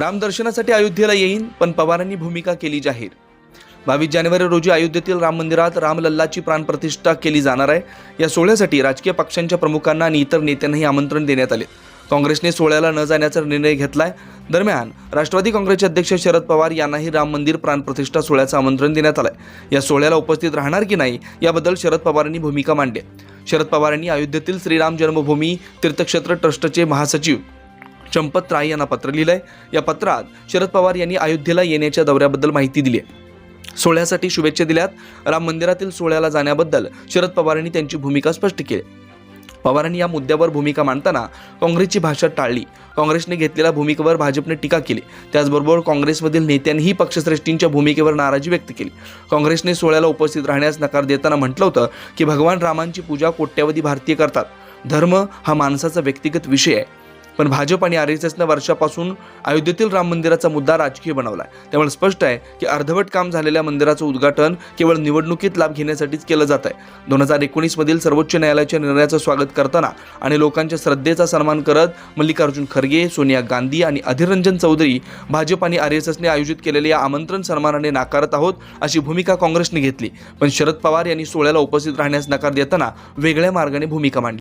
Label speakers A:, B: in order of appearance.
A: रामदर्शनासाठी अयोध्येला येईन पण पवारांनी भूमिका केली जाहीर बावीस जानेवारी रोजी अयोध्येतील राम मंदिरात रामलल्लाची प्राणप्रतिष्ठा केली जाणार आहे या सोहळ्यासाठी राजकीय पक्षांच्या प्रमुखांना आणि इतर नेत्यांनाही आमंत्रण देण्यात आले काँग्रेसने सोहळ्याला न जाण्याचा निर्णय घेतलाय दरम्यान राष्ट्रवादी काँग्रेसचे अध्यक्ष शरद पवार यांनाही राम मंदिर प्राणप्रतिष्ठा सोहळ्याचं आमंत्रण देण्यात आलंय या सोहळ्याला उपस्थित राहणार की नाही याबद्दल शरद पवारांनी भूमिका मांडली शरद पवारांनी अयोध्येतील श्रीराम जन्मभूमी तीर्थक्षेत्र ट्रस्टचे महासचिव चंपत राय यांना पत्र लिहिलंय या पत्रात शरद पवार यांनी अयोध्येला येण्याच्या दौऱ्याबद्दल माहिती दिली आहे सोहळ्यासाठी शुभेच्छा दिल्यात राम मंदिरातील सोहळ्याला जाण्याबद्दल शरद पवारांनी त्यांची भूमिका स्पष्ट केली पवारांनी या मुद्द्यावर भूमिका मांडताना काँग्रेसची भाषा टाळली काँग्रेसने घेतलेल्या भूमिकेवर भाजपने टीका केली त्याचबरोबर काँग्रेसमधील नेत्यांनीही पक्षश्रेष्ठींच्या भूमिकेवर नाराजी व्यक्त केली काँग्रेसने सोहळ्याला उपस्थित राहण्यास नकार देताना म्हटलं होतं की भगवान रामांची पूजा कोट्यवधी भारतीय करतात धर्म हा माणसाचा व्यक्तिगत विषय आहे पण भाजप आणि आर एस एसनं वर्षापासून अयोध्येतील राम मंदिराचा मुद्दा राजकीय बनवला आहे त्यामुळे स्पष्ट आहे की अर्धवट काम झालेल्या मंदिराचं उद्घाटन केवळ निवडणुकीत लाभ घेण्यासाठीच केलं जात आहे दोन हजार एकोणीसमधील सर्वोच्च न्यायालयाच्या निर्णयाचं स्वागत करताना आणि लोकांच्या श्रद्धेचा सन्मान करत मल्लिकार्जुन खरगे सोनिया गांधी आणि अधिरंजन चौधरी भाजप आणि आर एस एसने आयोजित केलेल्या या आमंत्रण सन्मानाने नाकारत आहोत अशी भूमिका काँग्रेसने घेतली पण शरद पवार यांनी सोहळ्याला उपस्थित राहण्यास नकार देताना वेगळ्या मार्गाने भूमिका मांडली